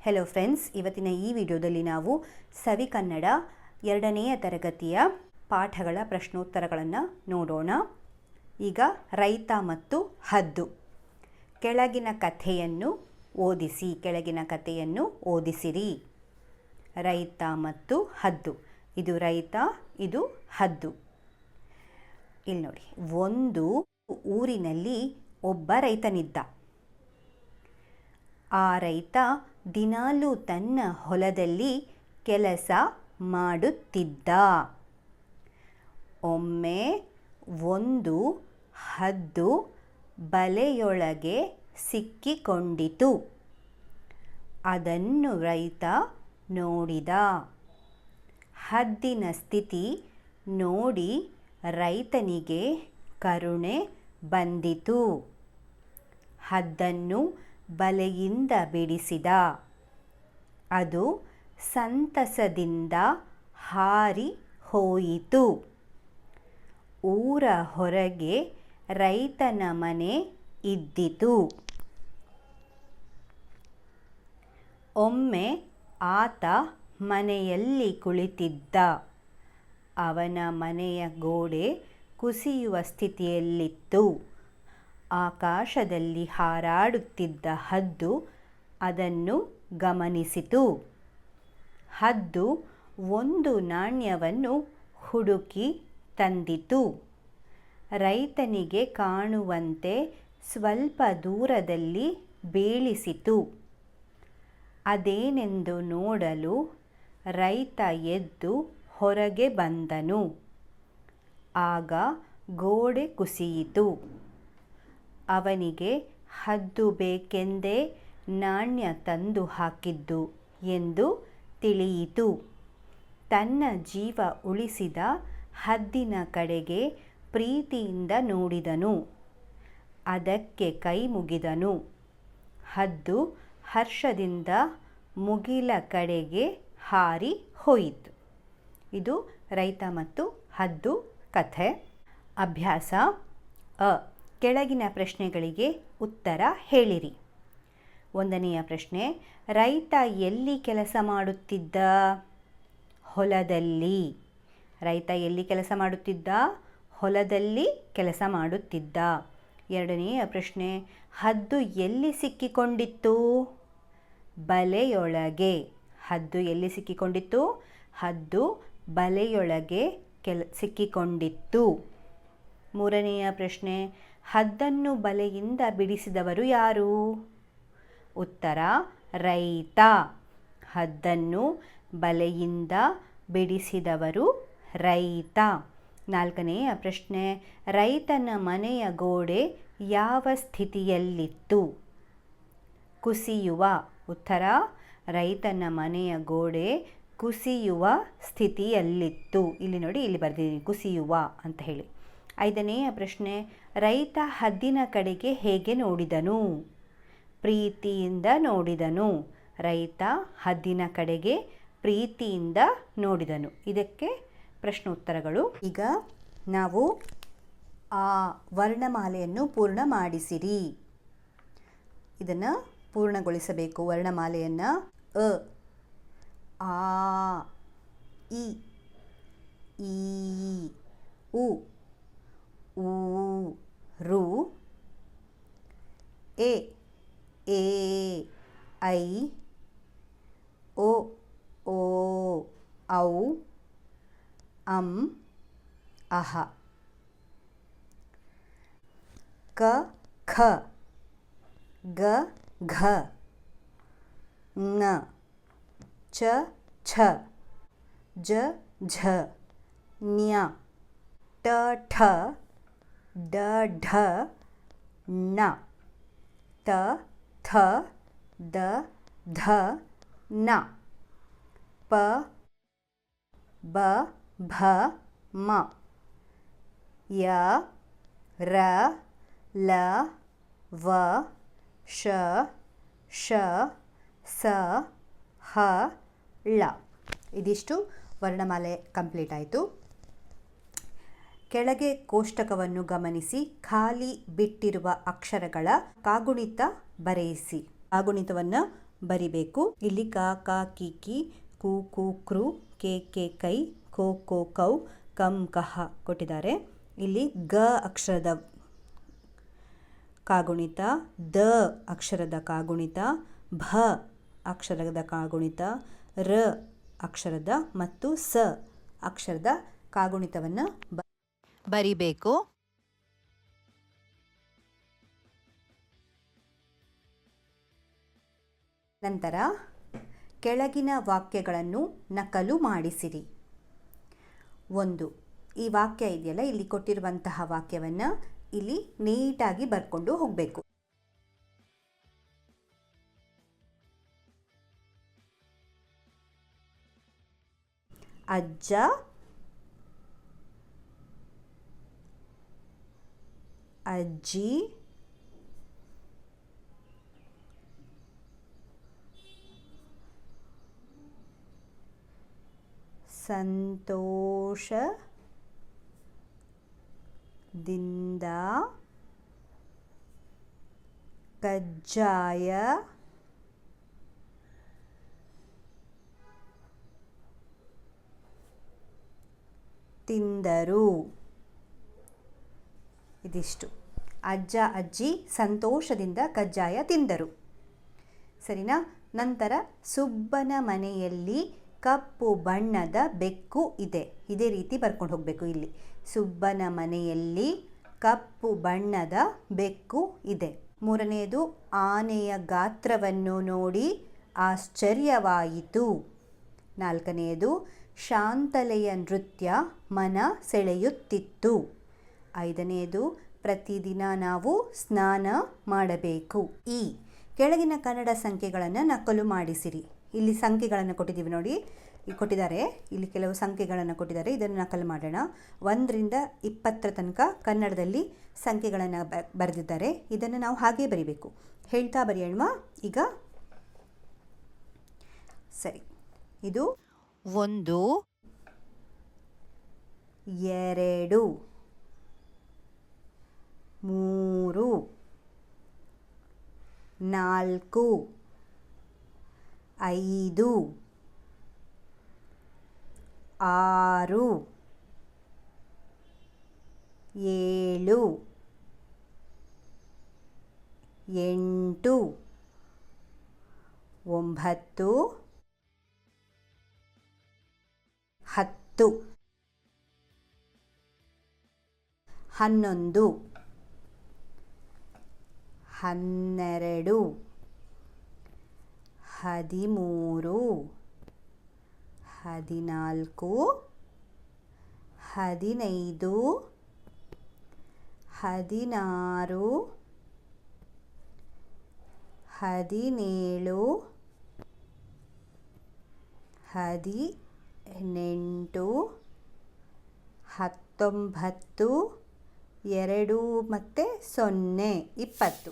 Hello friends ಇವತ್ತಿನ ಈ ವಿಡಿಯೋದಲ್ಲಿ ನಾವು ಸವಿ ಕನ್ನಡ ಎರಡನೆಯ ತರಗತಿಯ ಪಾಠಗಳ ಪ್ರಶ್ನೋತ್ತರಗಳನ್ನು ನೋಡೋಣ. ಈಗ ರೈತ ಮತ್ತು ಹದ್ದು. ಕೆಳಗಿನ ಕಥೆಯನ್ನು ಓದಿಸಿ, ಕೆಳಗಿನ ಕಥೆಯನ್ನು ಓದಿಸಿರಿ. ರೈತ ಮತ್ತು ಹದ್ದು. ಇದು ರೈತ, ಇದು ಹದ್ದು. ಇಲ್ಲಿ ನೋಡಿ ಒಂದು ಊರಿನಲ್ಲಿ ಒಬ್ಬ ರೈತನಿದ್ದ. ಆ ರೈತ ದಿನಾಲೂ ತನ್ನ ಹೊಲದಲ್ಲಿ ಕೆಲಸ ಮಾಡುತ್ತಿದ್ದ. ಒಮ್ಮೆ ಒಂದು ಹದ್ದು ಬಲೆಯೊಳಗೆ ಸಿಕ್ಕಿಕೊಂಡಿತು. ಅದನ್ನು ರೈತ ನೋಡಿದ. ಹದ್ದಿನ ಸ್ಥಿತಿ ನೋಡಿ ರೈತನಿಗೆ ಕರುಣೆ ಬಂದಿತು. ಹದ್ದನ್ನು ಬಲೆಯಿಂದ ಬಿಡಿಸಿದ. ಅದು ಸಂತಸದಿಂದ ಹಾರಿ ಹೋಯಿತು. ಊರ ಹೊರಗೆ ರೈತನ ಮನೆ ಇದ್ದಿತು. ಒಮ್ಮೆ ಆತ ಮನೆಯಲ್ಲಿ ಕುಳಿತಿದ್ದ. ಅವನ ಮನೆಯ ಗೋಡೆ ಕುಸಿಯುವ ಸ್ಥಿತಿಯಲ್ಲಿತ್ತು. ಆಕಾಶದಲ್ಲಿ ಹಾರಾಡುತ್ತಿದ್ದ ಹದ್ದು ಅದನ್ನು ಗಮನಿಸಿತು. ಹದ್ದು ಒಂದು ನಾಣ್ಯವನ್ನು ಹುಡುಕಿ ತಂದಿತು. ರೈತನಿಗೆ ಕಾಣುವಂತೆ ಸ್ವಲ್ಪ ದೂರದಲ್ಲಿ ಬೀಳಿಸಿತು. ಅದೇನೆಂದು ನೋಡಲು ರೈತ ಎದ್ದು ಹೊರಗೆ ಬಂದನು. ಆಗ ಗೋಡೆ ಕುಸಿಯಿತು. ಅವನಿಗೆ ಹದ್ದು ಬೇಕೆಂದೇ ನಾಣ್ಯ ತಂದು ಹಾಕಿದ್ದು ಎಂದು ತಿಳಿಯಿತು. ತನ್ನ ಜೀವ ಉಳಿಸಿದ ಹದ್ದಿನ ಕಡೆಗೆ ಪ್ರೀತಿಯಿಂದ ನೋಡಿದನು. ಅದಕ್ಕೆ ಕೈ ಮುಗಿದನು. ಹದ್ದು ಹರ್ಷದಿಂದ ಮುಗಿಲ ಕಡೆಗೆ ಹಾರಿ ಹೋಯಿತು. ಇದು ರೈತ ಮತ್ತು ಹದ್ದು ಕಥೆ. ಅಭ್ಯಾಸ ಅ. ಕೆಳಗಿನ ಪ್ರಶ್ನೆಗಳಿಗೆ ಉತ್ತರ ಹೇಳಿರಿ. ಒಂದನೆಯ ಪ್ರಶ್ನೆ, ರೈತ ಎಲ್ಲಿ ಕೆಲಸ ಮಾಡುತ್ತಿದ್ದ? ಹೊಲದಲ್ಲಿ. ರೈತ ಎಲ್ಲಿ ಕೆಲಸ ಮಾಡುತ್ತಿದ್ದ? ಹೊಲದಲ್ಲಿ ಕೆಲಸ ಮಾಡುತ್ತಿದ್ದ. ಎರಡನೆಯ ಪ್ರಶ್ನೆ, ಹದ್ದು ಎಲ್ಲಿ ಸಿಕ್ಕಿಕೊಂಡಿತ್ತು? ಬಲೆಯೊಳಗೆ. ಹದ್ದು ಎಲ್ಲಿ ಸಿಕ್ಕಿಕೊಂಡಿತ್ತು? ಹದ್ದು ಬಲೆಯೊಳಗೆ ಕೆಲ, ಸಿಕ್ಕಿಕೊಂಡಿತ್ತು. ಮೂರನೆಯ ಪ್ರಶ್ನೆ ಹದ್ದನ್ನು ಬಲೆಯಿಂದ ಬಿಡಿಸಿದವರು ಯಾರು? ಉತ್ತರ, ರೈತ. ಹದ್ದನ್ನು ಬಲೆಯಿಂದ ಬಿಡಿಸಿದವರು ರೈತ. ನಾಲ್ಕನೆಯ ಪ್ರಶ್ನೆ, ರೈತನ ಮನೆಯ ಗೋಡೆ ಯಾವ ಸ್ಥಿತಿಯಲ್ಲಿತ್ತು? ಕುಸಿಯುವ ಉತ್ತರ, ರೈತನ ಮನೆಯ ಗೋಡೆ ಕುಸಿಯುವ ಸ್ಥಿತಿಯಲ್ಲಿತ್ತು. ಇಲ್ಲಿ ನೋಡಿ, ಇಲ್ಲಿ ಬರೆದಿದ್ದೀನಿ, ಕುಸಿಯುವ ಅಂತ ಹೇಳಿ. ಐದನೆಯ ಪ್ರಶ್ನೆ, ರೈತ ಹದ್ದಿನ ಕಡೆಗೆ ಹೇಗೆ ನೋಡಿದನು? ಪ್ರೀತಿಯಿಂದ ನೋಡಿದನು. ರೈತ ಹದ್ದಿನ ಕಡೆಗೆ ಪ್ರೀತಿಯಿಂದ ನೋಡಿದನು. ಇದಕ್ಕೆ ಪ್ರಶ್ನೋತ್ತರಗಳು. ಈಗ ನಾವು ಆ ವರ್ಣಮಾಲೆಯನ್ನು ಪೂರ್ಣ ಮಾಡಿಸಿರಿ. ಇದನ್ನು ಪೂರ್ಣಗೊಳಿಸಬೇಕು, ವರ್ಣಮಾಲೆಯನ್ನು. ಅ, ಆ, ಇ, ಈ, ಉ ಊ ರು ಎ ಎ ಐ ಓ ಓ ಔ ಅಂ ಅಹ ಕ ಖ ಗ ಘ ङ ಚ ಛ ಜ ಝ ನ್ಯ ಟ ಠ ಡ, ಢ, ಣ. ತ, ಥ, ದ, ಧ, ನ. ಪ, ಬ, ಭ, ಮ. ಯ, ರ, ಲ, ವ ಶ ಶ ಸ, ಹ, ಳ. ಇದಿಷ್ಟು ವರ್ಣಮಾಲೆ ಕಂಪ್ಲೀಟ್ ಆಯಿತು. ಕೆಳಗೆ ಕೋಷ್ಟಕವನ್ನು ಗಮನಿಸಿ ಖಾಲಿ ಬಿಟ್ಟಿರುವ ಅಕ್ಷರಗಳ ಕಾಗುಣಿತ ಬರೆಯಿಸಿ. ಕಾಗುಣಿತವನ್ನು ಬರಿಬೇಕು. ಇಲ್ಲಿ ಕ ಕ, ಕಿ ಕಿ, ಕು ಕು ಕ್ರು ಕೆ ಕೆ, ಕೈ ಕೋ ಕೋ ಕೌ, ಕಂ, ಕಹ ಕೊಟ್ಟಿದ್ದಾರೆ. ಇಲ್ಲಿ ಗ ಅಕ್ಷರದ ಕಾಗುಣಿತ, ದ ಅಕ್ಷರದ ಕಾಗುಣಿತ, ಭ ಅಕ್ಷರದ ಕಾಗುಣಿತ, ರ ಅಕ್ಷರದ ಮತ್ತು ಸ ಅಕ್ಷರದ ಕಾಗುಣಿತವನ್ನು ಬರಿಬೇಕು. ನಂತರ ಕೆಳಗಿನ ವಾಕ್ಯಗಳನ್ನು ನಕಲು ಮಾಡಿಸಿರಿ. ಒಂದು, ಈ ವಾಕ್ಯ ಇದೆಯಲ್ಲ, ಇಲ್ಲಿ ಕೊಟ್ಟಿರುವಂತಹ ವಾಕ್ಯವನ್ನು ಇಲ್ಲಿ ನೀಟಾಗಿ ಬರ್ಕೊಂಡು ಹೋಗಬೇಕು. ಅಜ್ಜ ಅಜ್ಜಿ. ಸಂತೋಷದಿಂದ ಕಜ್ಜಾಯ. ತಿಂದರು. ಇದಿಷ್ಟು. ಅಜ್ಜ ಅಜ್ಜಿ ಸಂತೋಷದಿಂದ ಕಜ್ಜಾಯ ತಿಂದರು. ಸರಿನಾ? ನಂತರ ಸುಬ್ಬನ ಮನೆಯಲ್ಲಿ ಕಪ್ಪು ಬಣ್ಣದ ಬೆಕ್ಕು ಇದೆ. ಇದೇ ರೀತಿ ಬರ್ಕೊಂಡು ಹೋಗಬೇಕು ಇಲ್ಲಿ. ಸುಬ್ಬನ ಮನೆಯಲ್ಲಿ ಕಪ್ಪು ಬಣ್ಣದ ಬೆಕ್ಕು ಇದೆ. ಮೂರನೆಯದು ಆನೆಯ ಗಾತ್ರವನ್ನು ನೋಡಿ ಆಶ್ಚರ್ಯವಾಯಿತು. ನಾಲ್ಕನೆಯದು ಶಾಂತಲೆಯ ನೃತ್ಯ ಮನ ಸೆಳೆಯುತ್ತಿತ್ತು. ಐದನೆಯದು ಪ್ರತಿದಿನ ನಾವು ಸ್ನಾನ ಮಾಡಬೇಕು. ಈ ಕೆಳಗಿನ ಕನ್ನಡ ಸಂಖ್ಯೆಗಳನ್ನು ನಕಲು ಮಾಡಿಸಿರಿ. ಇಲ್ಲಿ ಸಂಖ್ಯೆಗಳನ್ನು ಕೊಟ್ಟಿದ್ದೀವಿ ನೋಡಿ. ಕೊಟ್ಟಿದ್ದಾರೆ. ಇಲ್ಲಿ ಕೆಲವು ಸಂಖ್ಯೆಗಳನ್ನು ಕೊಟ್ಟಿದ್ದಾರೆ. ಇದನ್ನು ನಕಲು ಮಾಡೋಣ. ಒಂದರಿಂದ ಇಪ್ಪತ್ತರ ತನಕ ಕನ್ನಡದಲ್ಲಿ ಸಂಖ್ಯೆಗಳನ್ನು ಬರೆದಿದ್ದಾರೆ. ಇದನ್ನು ನಾವು ಹಾಗೇ ಬರಿಬೇಕು. ಹೇಳ್ತಾ ಬರೆಯೋಣ ಈಗ ಸರಿ. ಇದು ಒಂದು ಎರಡು. ಮೂರು ನಾಲ್ಕು ಐದು ಆರು ಏಳು ಎಂಟು ಒಂಬತ್ತು ಹತ್ತು ಹನ್ನೊಂದು ಹನ್ನೆರಡು ಹದಿಮೂರು ಹದಿನಾಲ್ಕು ಹದಿನೈದು ಹದಿನಾರು ಹದಿನೇಳು ಹದಿನೆಂಟು ಹತ್ತೊಂಬತ್ತು ಎರಡು ಮತ್ತು ಸೊನ್ನೆ ಇಪ್ಪತ್ತು